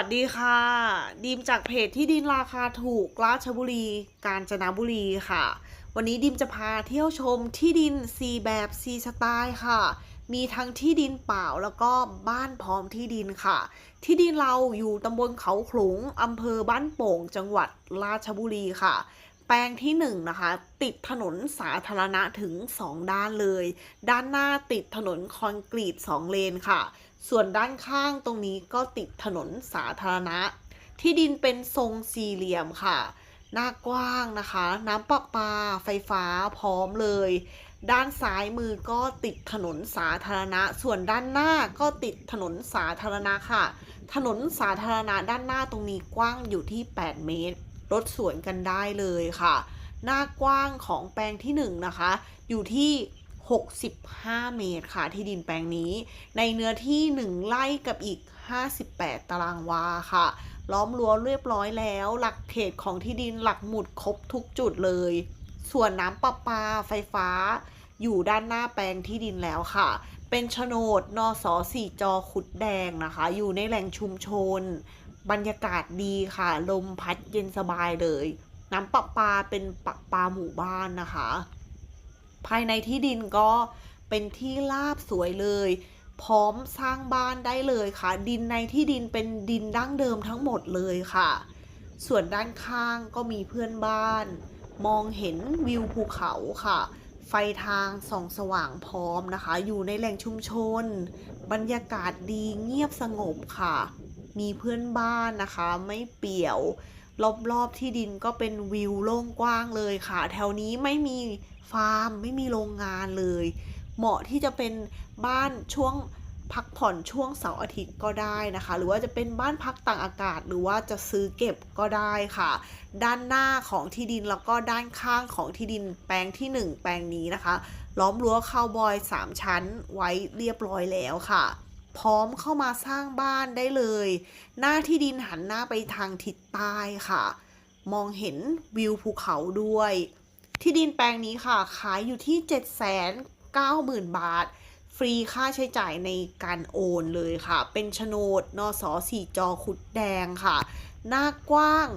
ัสดีค่ะ ดีมจากเพจที่ดินราคาถูกราชบุรี กาญจนบุรีค่ะ วันนี้ดิมจะพาเที่ยวชมที่ดิน4แบบ4สไตล์ค่ะ มีทั้งที่ดินเปล่าแล้วก็บ้านพร้อมที่ดินค่ะ ที่ดินเราอยู่ตำบลเขาขลุงอำเภอบ้านโป่ง จังหวัดราชบุรีค่ะแปลงที่1นงนะคะติดถนนสาธารณะถึง 2 ด้านเลย ด้านหน้าติดถนนคอนกรีต 2 เลนค่ะ ส่วนด้านข้างตรงนี้ก็ติดถนนสาธารณะ ที่ดินเป็นทรงสี่เหลี่ยมค่ะ หน้ากว้างนะคะ น้ำประปา ไฟฟ้าพร้อมเลย ด้านซ้ายมือก็ติดถนนสาธารณะ ส่วนด้านหน้าก็ติดถนนสาธารณะค่ะ ถนนสาธารณะด้านหน้าตรงนี้กว้างอยู่ที่ 8 เมตร รถสวนกันได้เลยค่ะ หน้ากว้างของแปลงที่ 1 นะคะ อยู่ที่ 65 เมตรค่ะที่ดินแปลงนี้ ในเนื้อที่ 1 ไร่กับอีก 58 ตารางวาค่ะ ล้อมรั้วเรียบร้อยแล้ว หลักเขตของที่ดินหลักหมุดครบทุกจุดเลย ส่วนน้ำประปาไฟฟ้า อยู่ด้านหน้าแปลงที่ดินแล้วค่ะ เป็นโฉนดนอสอสี่จอขุดแดงนะคะ อยู่ในแหล่งชุมชน บรรยากาศดีค่ะ ลมพัดเย็นสบายเลย น้ำประปาเป็นประปาหมู่บ้านนะคะ ภายในที่ดินก็เป็นที่ราบสวยเลย พร้อมสร้างบ้านได้เลยค่ะ ดินในที่ดินเป็นดินดั้งเดิมทั้งหมดเลยค่ะ ส่วนด้านข้างก็มีเพื่อนบ้าน มองเห็นวิวภูเขาค่ะ ไฟทางส่องสว่างพร้อมนะคะ อยู่ในแหล่งชุมชน บรรยากาศดีเงียบสงบค่ะ มีเพื่อนบ้านนะคะ ไม่เปี่ยวรอบๆที่ดินก็เป็นวิวโล่งกว้างเลยค่ะ แถวนี้ไม่มี ฟาร์มไม่มีโรงงานเลย เหมาะที่จะเป็นบ้านช่วงพักผ่อนช่วงเสาร์อาทิตย์ก็ได้นะคะ หรือว่าจะเป็นบ้านพักต่างอากาศ หรือว่าจะซื้อเก็บก็ได้ค่ะ ด้านหน้าของที่ดินแล้วก็ด้านข้างของที่ดินแปลงที่ 1 แปลงนี้นะคะ ล้อมรั้วคาวบอย 3 ชั้นไว้เรียบร้อยแล้วค่ะ พร้อมเข้ามาสร้างบ้านได้เลย หน้าที่ดินหันหน้าไปทางทิศใต้ค่ะ มองเห็นวิวภูเขาด้วย ที่ดินแปลงนี้ค่ะ ขายอยู่ที่ 790,000 บาท ฟรีค่าใช้จ่ายในการโอนเลยค่ะ เป็นโฉนดนสสี่จอขุดแดงค่ะ หน้ากว้าง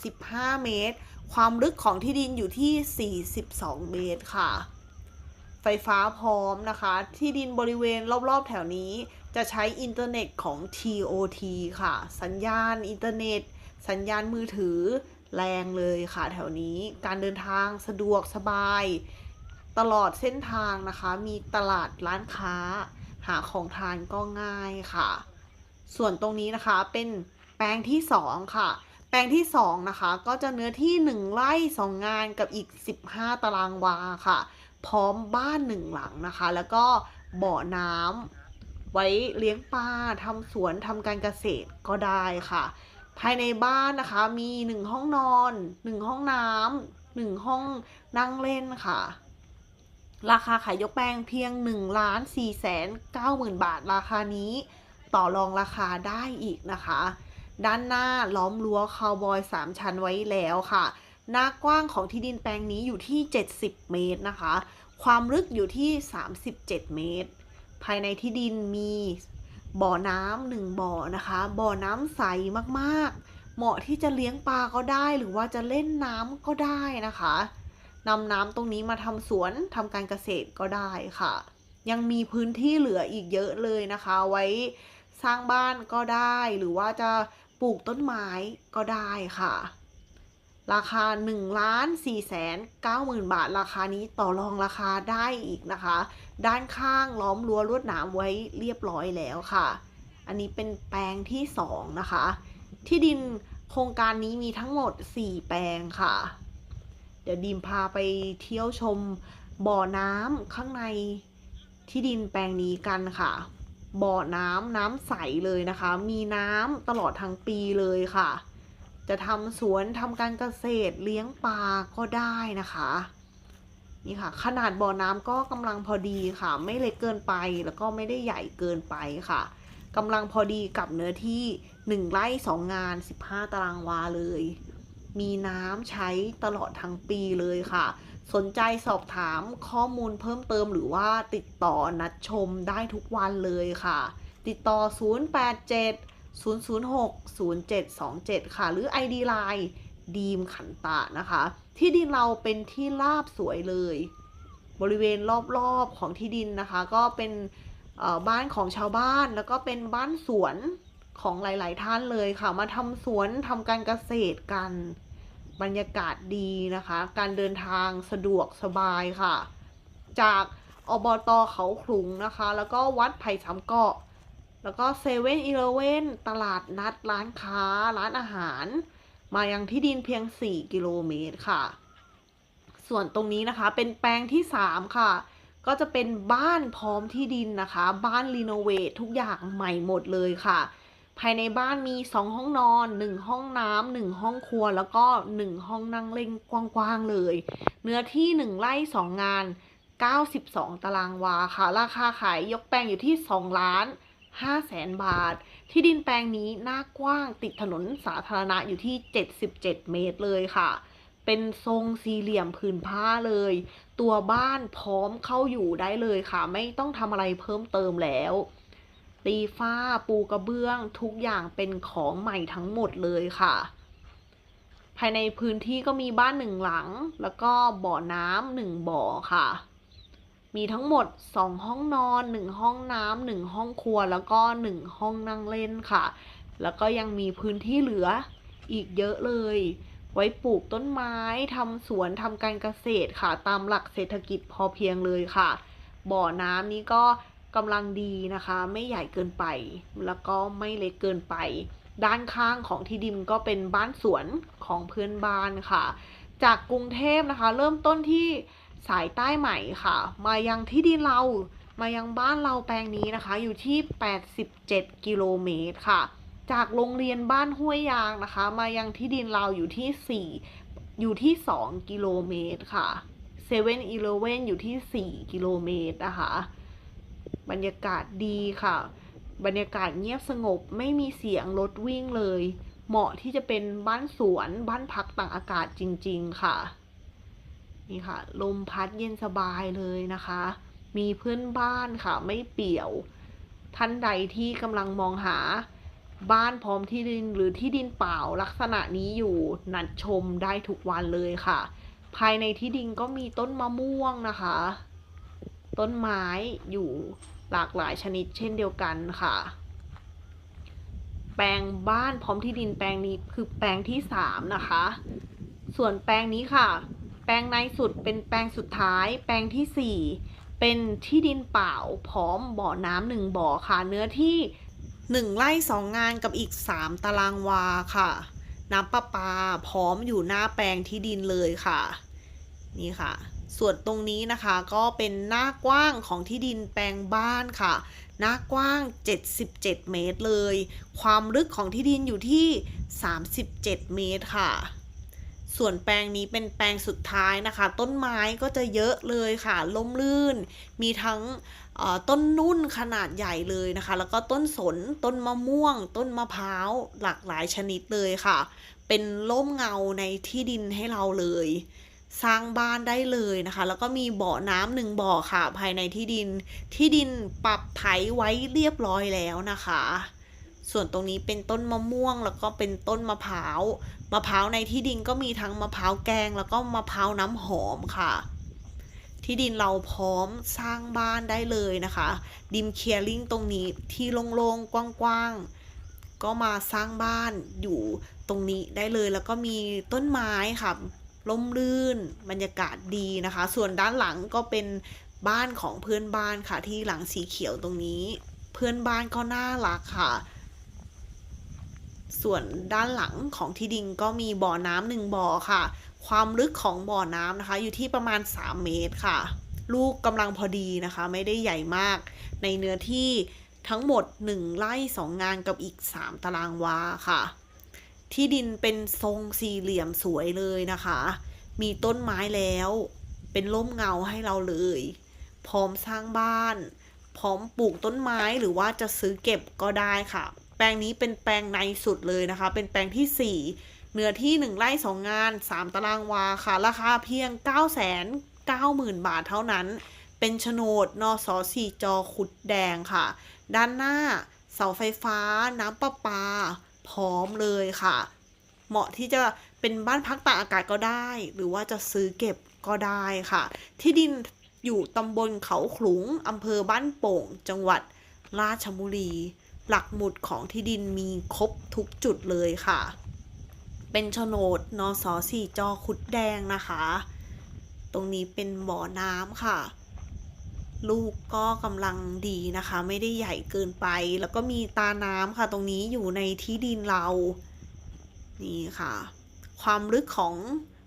65 เมตร ความลึกของที่ดินอยู่ที่ 42 เมตรค่ะ ไฟฟ้าพร้อมนะคะ ที่ดินบริเวณรอบๆแถวนี้จะใช้อินเทอร์เน็ตของ TOT ค่ะ สัญญาณอินเทอร์เน็ต สัญญาณมือถือ แรงเลยค่ะแถวนี้การเดินทางสะดวกสบาย ตลอดเส้นทางนะคะ มีตลาดร้านค้า หาของทานก็ง่ายค่ะ ส่วนตรงนี้นะคะเป็นแปลงที่ 2 ค่ะ แปลงที่ 2 นะคะ ก็จะเนื้อที่ 1 ไร่2งานกับอีก 15 ตารางวาค่ะ พร้อมบ้านหนึ่งหลังนะคะ แล้วก็บ่อน้ำไว้เลี้ยงปลาทำสวนทำการเกษตรก็ได้ค่ะ ภายในบ้านนะคะมี1ห้องนอน1ห้องน้ำ1ห้องนั่งเล่นค่ะ ราคาขายยกแปลงเพียง1ล้าน4แสน9หมื่นบาทราคานี้ต่อรองราคาได้อีกนะคะ ด้านหน้าล้อมรั้วคาวบอย 3 ชั้นไว้แล้วค่ะ หน้ากว้างของที่ดินแปลงนี้อยู่ที่ 70 เมตรนะคะ ความลึกอยู่ที่ 37 เมตร ภายในที่ดินมี บ่อน้ำหนึ่งบ่อนะคะ บ่อน้ำใสมากๆ เหมาะที่จะเลี้ยงปลาก็ได้หรือว่าจะเล่นน้ำก็ได้นะคะนำน้ำตรงนี้มาทำสวนทำการเกษตรก็ได้ค่ะ ยังมีพื้นที่เหลืออีกเยอะเลยนะคะ ไว้สร้างบ้านก็ได้หรือว่าจะปลูกต้นไม้ก็ได้ค่ะ ราคา1ล้าน4แสน9หมื่นบาท ราคานี้ต่อรองราคาได้อีกนะคะ ด้านข้างล้อมรั้วลวดหนามไว้เรียบร้อยแล้วค่ะ อันนี้เป็นแปลงที่ 2 นะคะ ที่ดินโครงการนี้มีทั้งหมด 4 แปลงค่ะ เดี๋ยวดีมพาไปเที่ยวชมบ่อน้ำข้างในที่ดินแปลงนี้กันค่ะบ่อน้ำน้ำใสเลยนะคะ มีน้ำตลอดทั้งปีเลยค่ะ จะทำสวนทำการเกษตรเลี้ยงปลาก็ได้นะคะ นี่ค่ะ ขนาดบ่อน้ำก็กำลังพอดีค่ะ ไม่เล็กเกินไปแล้วก็ไม่ได้ใหญ่เกินไปค่ะกำลังพอดีกับเนื้อที่ 1 ไร่ 2 งาน 15 ตารางวาเลย มีน้ำใช้ตลอดทั้งปีเลยค่ะ สนใจสอบถามข้อมูลเพิ่มเติมหรือว่าติดต่อนัดชมได้ทุกวันเลยค่ะ ติดต่อ 087 006-0727 ค่ะ หรือ ID Line ดีมขันตะนะคะ ที่ดินเราเป็นที่ราบสวยเลย บริเวณรอบๆของที่ดินนะคะ ก็เป็นบ้านของชาวบ้านแล้วก็เป็นบ้านสวนของหลาย ๆ ท่านเลยค่ะ มาทำสวนทำการเกษตรกัน บรรยากาศดีนะคะ การเดินทางสะดวกสบายค่ะ จากอบตเขาขลุงนะคะ แล้วก็วัดไผ่สามเกาะ แล้วก็เซเว่นอีเลเว่นตลาดนัดร้านค้าร้านอาหาร มายังที่ดินเพียง 4 กิโลเมตรค่ะ ส่วนตรงนี้นะคะเป็นแปลงที่ 3 ค่ะ ก็จะเป็นบ้านพร้อมที่ดินนะคะ บ้านรีโนเวททุกอย่างใหม่หมดเลยค่ะ ภายในบ้านมี 2 ห้องนอน 1 ห้องน้ำ1ห้องครัว แล้วก็ 1 ห้องนั่งเล่นกว้างๆเลย เนื้อที่ 1ไร่2งาน 92 ตารางวาค่ะ ราคาขายยกแปลงอยู่ที่ 2 ล้าน 5แสนบาท ที่ดินแปลงนี้หน้ากว้างติดถนนสาธารณะอยู่ที่ 77 เมตรเลยค่ะ เป็นทรงสี่เหลี่ยมผืนผ้าเลย ตัวบ้านพร้อมเข้าอยู่ได้เลยค่ะ ไม่ต้องทำอะไรเพิ่มเติมแล้วตีฝ้าปูกระเบื้องทุกอย่างเป็นของใหม่ทั้งหมดเลยค่ะ ภายในพื้นที่ก็มีบ้านหนึ่งหลัง แล้วก็บ่อน้ำหนึ่งบ่อค่ะ มีทั้งหมด 2 ห้องนอน 1 ห้องน้ำ1ห้องครัว แล้วก็ 1 ห้องนั่งเล่นค่ะ แล้วก็ยังมีพื้นที่เหลืออีกเยอะเลย ไว้ปลูกต้นไม้ทำสวนทำการเกษตรค่ะ ตามหลักเศรษฐกิจพอเพียงเลยค่ะ บ่อน้ำนี้ก็กำลังดีนะคะ ไม่ใหญ่เกินไป แล้วก็ไม่เล็กเกินไป ด้านข้างของที่ดินก็เป็นบ้านสวนของเพื่อนบ้านค่ะ จากกรุงเทพนะคะ เริ่มต้นที่ สายใต้ใหม่ค่ะ มายังที่ดินเรา มายังบ้านเราแปลงนี้นะคะ อยู่ที่ 87 กิโลเมตรค่ะ จากโรงเรียนบ้านห้วยยางนะคะ มายังที่ดินเราอยู่ที่ 4 อยู่ที่ 2 กิโลเมตรค่ะเซเว่นอีเลเว่นอยู่ที่ 4 กิโลเมตรนะคะ บรรยากาศดีค่ะ บรรยากาศเงียบสงบไม่มีเสียงรถวิ่งเลย เหมาะที่จะเป็นบ้านสวนบ้านพักต่างอากาศจริง ๆ ค่ะ นี่ค่ะ ลมพัดเย็นสบายเลยนะคะ มีเพื่อนบ้านค่ะ ไม่เปี่ยว ท่านใดที่กำลังมองหาบ้านพร้อมที่ดินหรือที่ดินเปล่าลักษณะนี้อยู่นัดชมได้ทุกวันเลยค่ะ ภายในที่ดินก็มีต้นมะม่วงนะคะ ต้นไม้อยู่หลากหลายชนิดเช่นเดียวกันค่ะ แปลงบ้านพร้อมที่ดินแปลงนี้คือแปลงที่สามนะคะ ส่วนแปลงนี้ค่ะ ลงในสุดเป็นแปลงสุดท้าย แปลงที่สี่เป็นที่ดินเปล่าพร้อมบ่อน้ำหนึ่งบ่อค่ะ เนื้อที่หนึ่งไร่สองงานกับอีกสามตารางวาค่ะ น้ำประปาพร้อมอยู่หน้าแปลงที่ดินเลยค่ะ นี่ค่ะ ส่วนตรงนี้นะคะก็เป็นหน้ากว้างของที่ดินแปลงบ้านค่ะ หน้ากว้าง 77 เมตรเลย ความลึกของที่ดินอยู่ที่ 37 เมตรค่ะ ส่วนแปลงนี้เป็นแปลงสุดท้ายนะคะ ต้นไม้ก็จะเยอะเลยค่ะล่มลื่น มีทั้งต้นนุ่นขนาดใหญ่เลยนะคะ แล้วก็ต้นสน ต้นมะม่วง ต้นมะพร้าว หลากหลายชนิดเลยค่ะ เป็นร่มเงาในที่ดินให้เราเลย สร้างบ้านได้เลยนะคะ แล้วก็มีบ่อน้ำหนึ่งบ่อค่ะ ภายในที่ดิน ที่ดินปรับไถไว้เรียบร้อยแล้วนะคะ ส่วนตรงนี้เป็นต้นมะม่วงแล้วก็เป็นต้นมะพร้าว มะพร้าวในที่ดินก็มีทั้งมะพร้าวแกงแล้วก็มะพร้าวน้ำหอมค่ะ ที่ดินเราพร้อมสร้างบ้านได้เลยนะคะ ดิมเคลียร์ลิงตรงนี้ที่โล่งๆกว้างๆ ก็มาสร้างบ้านอยู่ตรงนี้ได้เลยแล้วก็มีต้นไม้ค่ะร่มรื่นบรรยากาศดีนะคะ ส่วนด้านหลังก็เป็นบ้านของเพื่อนบ้านค่ะ ที่หลังสีเขียวตรงนี้ เพื่อนบ้านก็น่ารักค่ะ ส่วนด้านหลังของที่ดินก็มีบ่อน้ำหนึ่งบ่อค่ะ ความลึกของบ่อน้ำนะคะ อยู่ที่ประมาณ 3 เมตรค่ะ ลูกกำลังพอดีนะคะ ไม่ได้ใหญ่มาก ในเนื้อที่ทั้งหมด 1 ไร่ 2 งานกับอีก 3 ตารางวาค่ะ ที่ดินเป็นทรงสี่เหลี่ยมสวยเลยนะคะ มีต้นไม้แล้ว เป็นร่มเงาให้เราเลย พร้อมสร้างบ้าน พร้อมปลูกต้นไม้หรือว่าจะซื้อเก็บก็ได้ค่ะ ปลงนี้เป็นแปลงในสุดเลยนะคะ เป็นแปลงที่ 4 เนื้อที่ 1 ไร่ 2 งาน 3 ตารางวาค่ะ ราคาเพียง 9 9 0 0 0 0 บาทเท่านั้น เป็นโฉนดนสสี่จอขุดแดงค่ะ ด้านหน้า เสาไฟฟ้า น้ำประปา พร้อมเลยค่ะ เหมาะที่จะเป็นบ้านพักตากอากาศก็ได้ หรือว่าจะซื้อเก็บก็ได้ค่ะ ที่ดินอยู่ตำบลเขาขลุงอำเภอบ้านโป่ง จังหวัดราชบุรี หลักหมุดของที่ดินมีครบทุกจุดเลยค่ะ เป็นโฉนดนสสี่จอคุดแดงนะคะ ตรงนี้เป็นบ่อน้ำค่ะ ลูกก็กำลังดีนะคะ ไม่ได้ใหญ่เกินไป แล้วก็มีตาน้ำค่ะ ตรงนี้อยู่ในที่ดินเรา นี่ค่ะ ความลึกของ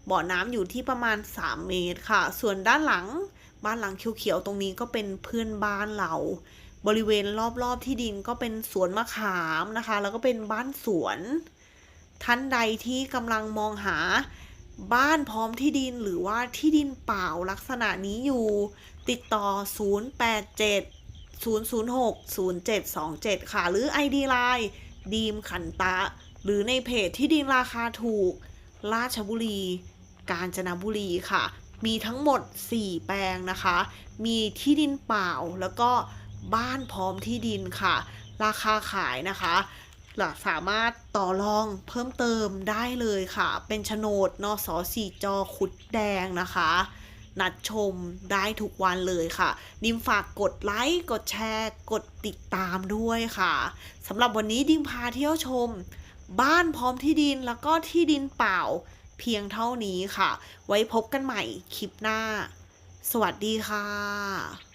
บ่อน้ำอยู่ที่ประมาณ 3 เมตรค่ะ ส่วนด้านหลังบ้านหลังเขียวๆตรงนี้ก็เป็นเพื่อนบ้านเรา บริเวณรอบๆที่ดินก็เป็นสวนมะขามนะคะ แล้วก็เป็นบ้านสวน ท่านใดที่กำลังมองหาบ้านพร้อมที่ดินหรือว่าที่ดินเปล่าลักษณะนี้อยู่ติดต่อ 087 006 0727 ค่ะ หรือ ID Line ดีมขันตะ หรือในเพจที่ดินราคาถูก ราชบุรี กาญจนบุรีค่ะ มีทั้งหมด 4 แปลงนะคะ มีที่ดินเปล่าแล้วก็ บ้านพร้อมที่ดินค่ะ ราคาขายนะคะสามารถต่อรองเพิ่มเติมได้เลยค่ะ เป็นโฉนดนสสี่จอขุดแดงนะคะ นัดชมได้ทุกวันเลยค่ะ ดิมฝากกดไลค์ กดแชร์ กดติดตามด้วยค่ะสำหรับวันนี้ดิมพาเที่ยวชม บ้านพร้อมที่ดินแล้วก็ที่ดินเปล่าเพียงเท่านี้ค่ะ ไว้พบกันใหม่คลิปหน้า สวัสดีค่ะ